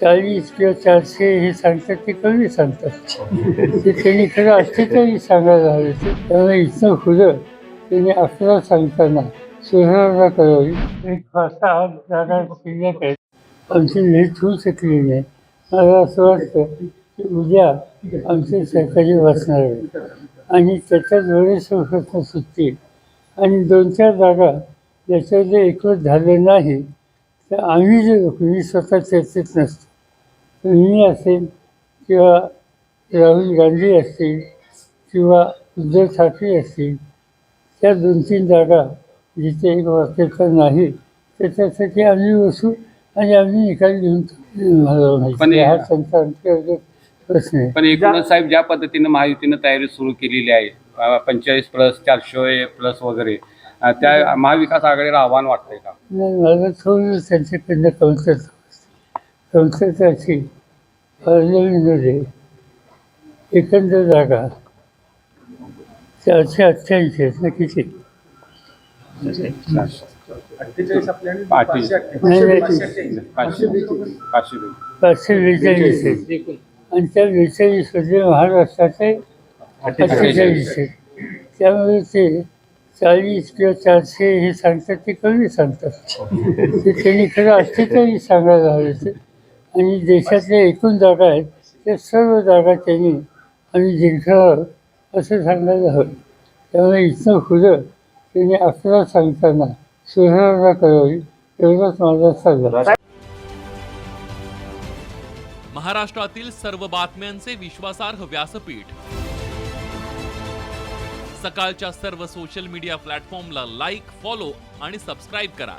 चाळीस किंवा चारशे हे सांगतात ते कमी सांगतात. ते त्यांनी खरं असते तरी सांगायला हवे. ते त्यामुळे इथं खुलं त्यांनी अकरा सांगताना सुधारणा करावी. एक पाच सहा आठ जागा शिल्लक आहेत आमची लेट होऊ शकली नाही. मला असं वाटतं की उद्या आमचे सरकारी वाचणार आहे आणि त्याच्यात बरेच प्रश्न सुटतील. आणि दोन चार जागा ज्याच्या जे एकवट झाले नाही तर आम्ही जे लोक मी स्वतः चर्चेत नसतो मी असेल किंवा राहुल गांधी असतील किंवा उद्धव ठाकरे असतील त्या दोन तीन जागा जिथे एक वाक्यता नाही त्याच्यासाठी आम्ही बसू आणि आम्ही निकाल. हे- अंतर्गत प्रश्न आहे पण एकूणच साहेब ज्या पद्धतीनं महायुतीनं तयारी सुरू केलेली आहे पंचेचाळीस प्लस चारशे प्लस वगैरे त्या महाविकास आघाडीला आव्हान वाटतंय का नाही मला थोडं त्यांच्याकडनं कमतरता कमतरता अशी पार्लमेंटमध्ये एकंदर जागा चारशे अठ्ठ्याऐंशी आहेत ना किती अठ्ठेचाळीस आपल्या आणि पाचशे. अठ्ठेचाळीस. अठ्ठेचाळीस. बेचाळीस आहेत आणि त्या बेचाळीसमध्ये महाराष्ट्राचे अठ्ठेचाळीस आहेत त्यामुळे ते चाळीस किंवा चारशे हे सांगतात ते कमी सांगतात. ते त्यांनी खरं तरी सांगायला हवे ते आणि देशातल्या एकूण जागा आहेत त्या सर्व जागा त्यांनी आणि जिंकावं असं सांगायला हवं. त्यामुळे इथं खुलं त्यांनी आपल्याला सांगताना सुधारणा करावी एवढाच माझा सल्ला महाराष्ट्रातील सर्व बातम्यांचे विश्वासार्ह व्यासपीठ. सकाळच्या सर्व सोशल मीडिया प्लॅटफॉर्मला लाईक फॉलो आणि सबस्क्राईब करा.